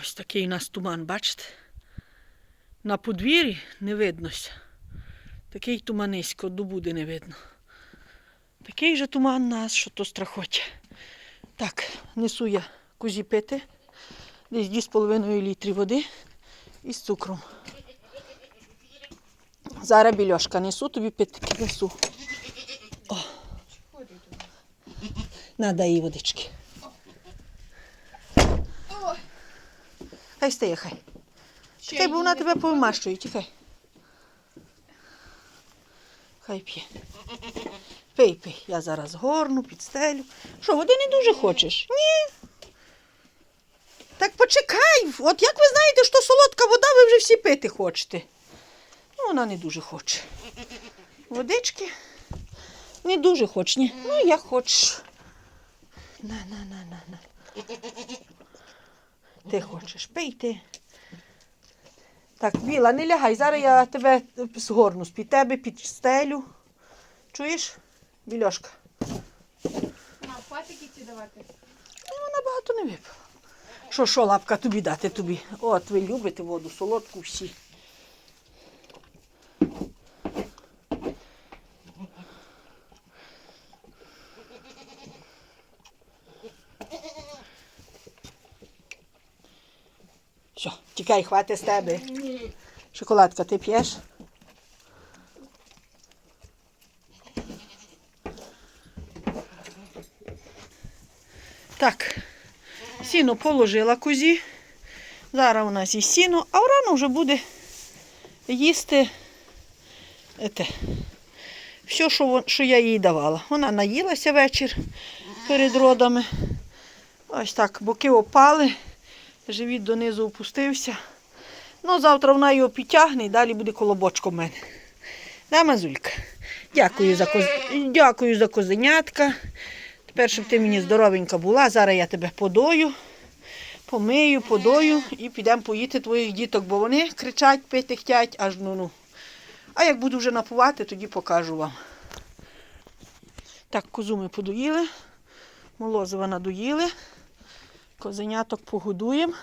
Ось такий у нас туман, бачите? На подвір'ї не виднося. Такий туманисько, до буде не видно. Такий же туман нас, що то страхоття. Так, несу я кузі пити. Десь 2,5 літрів води із цукром. Зараз більошка несу, тобі пити несу. О. Надо їй водички. Хай стає, хай. Чекай, бо вона тебе повмащує, тікай. Хай п'є. Пий, пий. Я зараз горну, підстелю. Що, води не дуже хочеш? Ні. Так почекай. От як ви знаєте, що солодка вода, ви вже всі пити хочете. Ну, вона не дуже хоче. Водички не дуже хоче. Ні. Ну, як хочеш. На, на, на, на, на. Ти хочеш пийти. Так, Біла, не лягай. Зараз я тебе згорну з-під тебе, під стелю. Чуєш? Вільошка? Мам, хватить ці давати. Ну, вона багато не випила. Що, що, лапка тобі дати тобі? От, ви любите воду, солодку всі. Тікай, хвати з тебе. Шоколадка ти п'єш? Так, сіно положила кузі. Зараз у нас і сіно, а рано вже буде їсти ете, все, що, вон- що я їй давала. Вона наїлася вечір перед родами. Ось так, боки опали, живіт донизу опустився. Ну, завтра вона його підтягне і далі буде колобочко в мене. Да, Мазулька? Дякую за, коз... Дякую за козенятка. Тепер, щоб ти мені здоровенька була, зараз я тебе подою, помию, подою і підемо поїти твоїх діток, бо вони кричать, пити хотять, аж ну ну. А як буду вже напувати, тоді покажу вам. Так, козу ми подоїли, молозива надоїли, козеняток погодуємо.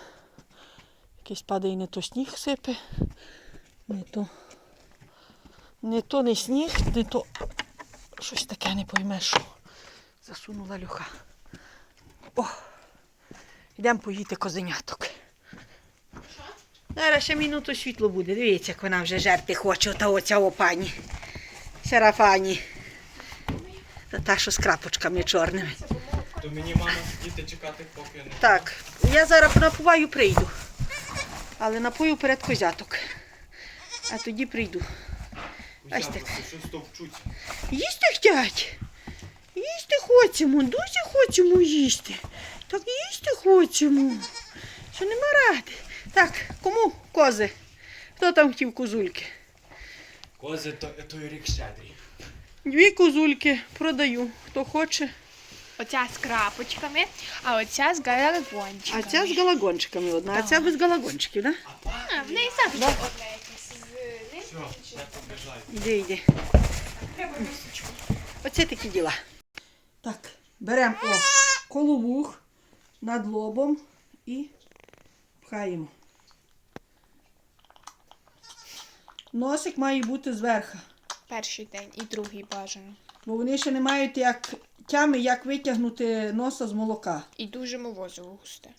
Якийсь падає не то сніг сипе, не то, не то не сніг, не то щось таке не поймеш. Засунула люха. О, йдемо поїти козеняток. Зараз ще минуту світло буде. Дивіться, як вона вже жерти хоче, та оця о пані. Сарафані. Та та, що з крапочками чорними. То мені мама діти чекати, поки не. Так, я зараз напуваю прийду. Але напою перед козяток. А тоді прийду. Ось так. Щось товчуть. Їсти хотять. Їсти хочемо, дуже хочемо їсти. Так їсти хочемо. Що нема ради. Так, кому кози? Хто там хотів козульки? Кози, то той рік щедрий. Дві козульки продаю. Хто хоче. Оця з крапочками, а оця з галагончиками. А ця з галагончиками одна, а ця без галагончиків, так? Да? А, в неї завжди одна якась з Все, я побіжаю. Іди. Оце такі діла. Так, беремо о, коловух над лобом і пхаємо. Носик має бути зверху, перший день і другий бажано. бо вони ще не мають як тями, як витягнути носа з молока. І дуже молозиво густе.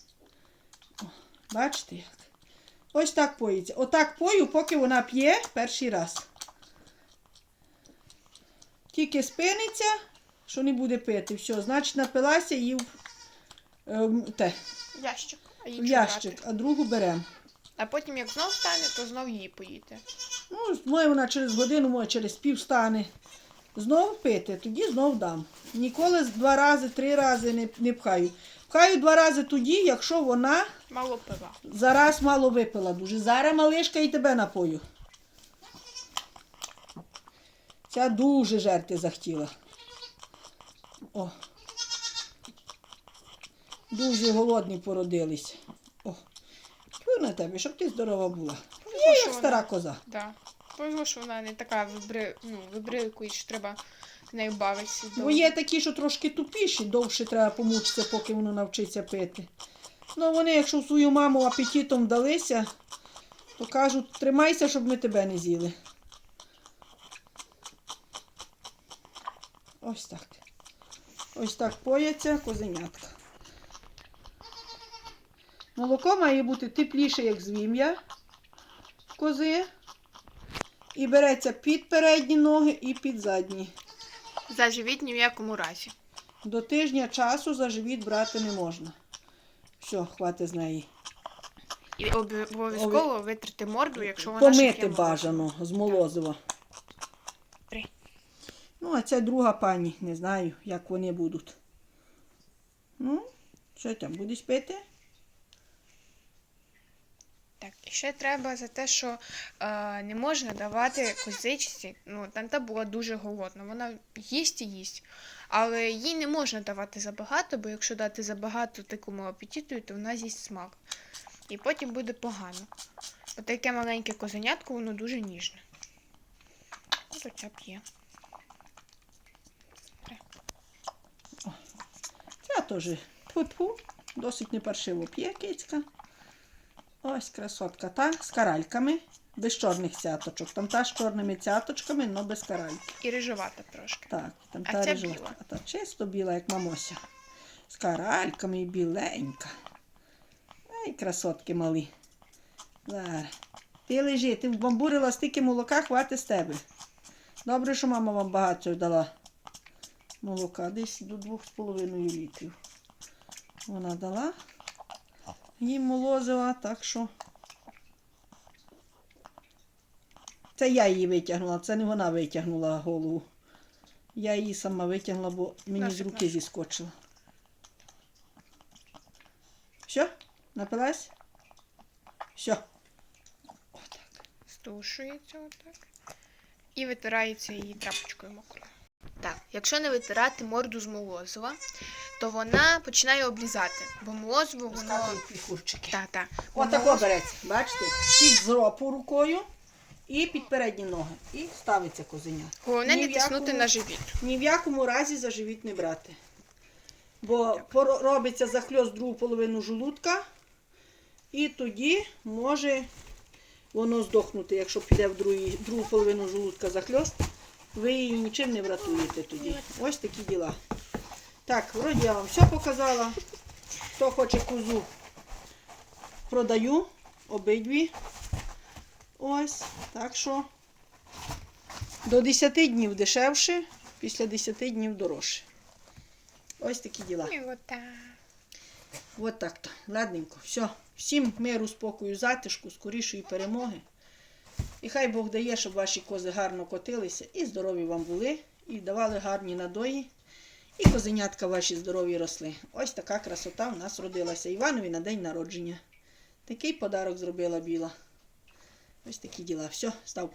Бачите як? Ось так поїться. Отак пою, поки вона п'є перший раз. Тільки спиниться, що не буде пити. Все, значить напилася і в, ем, те, Ящик. А в ящик, брати. а другу беремо. А потім, як знов стане, то знов її поїти. Ну, може вона через годину, може через пів стане. Знову пити, тоді знов дам. Ніколи два рази, три рази не, не пхаю. Пхаю два рази тоді, якщо вона Мало пива. Зараз мало випила дуже. Зараз малишка і тебе напою. Ця дуже жерти захотіла. О. Дуже голодні породились. О. Тьфу на тебе, щоб ти здорова була. Є як стара коза. Да. Повезло, що вона не така вибри... ну, вибрилкує, що треба нею бавитися. Бо є такі, що трошки тупіші, довше треба помучитися, поки воно навчиться пити. Ну, вони, якщо свою маму апетитом вдалися, то кажуть, тримайся, щоб ми тебе не з'їли. Ось так. Ось так пояться козенятка. Молоко має бути тепліше, як з вім'я кози. І береться під передні ноги і під задні. Заживіть ні в якому разі. До тижня часу за живіт брати не можна. Все, хватить з неї. І обов'язково витрити морду, якщо вона Помити бажано з молозива. Три. Ну, а це друга пані, не знаю, як вони будуть. Ну, що там, будеш пити? Ще треба за те, що е, не можна давати козичці. Ну, Танта була дуже голодна. Вона їсть і їсть. Але їй не можна давати забагато, бо якщо дати забагато такому апетиту, то вона з'їсть смак. І потім буде погано. От таке маленьке козенятко, воно дуже ніжне. От оця п'є. Це теж досить непаршиво п'є кицька. Ось красотка та з каральками, без чорних цяточок. Там та з чорними цяточками, але без каральки. І рижувата трошки. Так, там А та ця рижова. біла. А та чисто біла, як мамося. З каральками і біленька. Ай, красотки малі. Зараз. Ти лежи, ти вбамбурила стільки молока, хватить з тебе. Добре, що мама вам багато дала молока, десь до 2,5 літрів. Вона дала їм молозива, так що. Це я її витягнула, це не вона витягнула голову. Я її сама витягнула, бо мені з руки наша. зіскочила. Все? Напилась? Все. Стушується отак. І витирається її тряпочкою мокрою. Так, якщо не витирати морду з молозива, то вона починає облізати, бо молозиво воно. Так, так. Отако береться, бачите? Під зропу рукою і під передні ноги. І ставиться козеня. Головне не в тиснути якому- на живіт. Ні в якому разі за живіт не брати. Бо робиться захльост другу половину жолудка, і тоді може воно здохнути, якщо піде в другій- другу половину жолудка захльост, ви її нічим не врятуєте тоді. Ось такі діла. Так, вроді я вам все показала. Хто хоче козу, продаю обидві. Ось, так що до 10 днів дешевше, після 10 днів дорожче. Ось такі діла. І отак. От так то. Ладненько. Все. Всім миру, спокою, затишку, скорішої перемоги. І хай Бог дає, щоб ваші кози гарно котилися і здорові вам були, і давали гарні надої, і козенятка ваші здорові росли. Ось така красота в нас родилася. Іванові на день народження. Такий подарок зробила біла. Ось такі діла. Все, став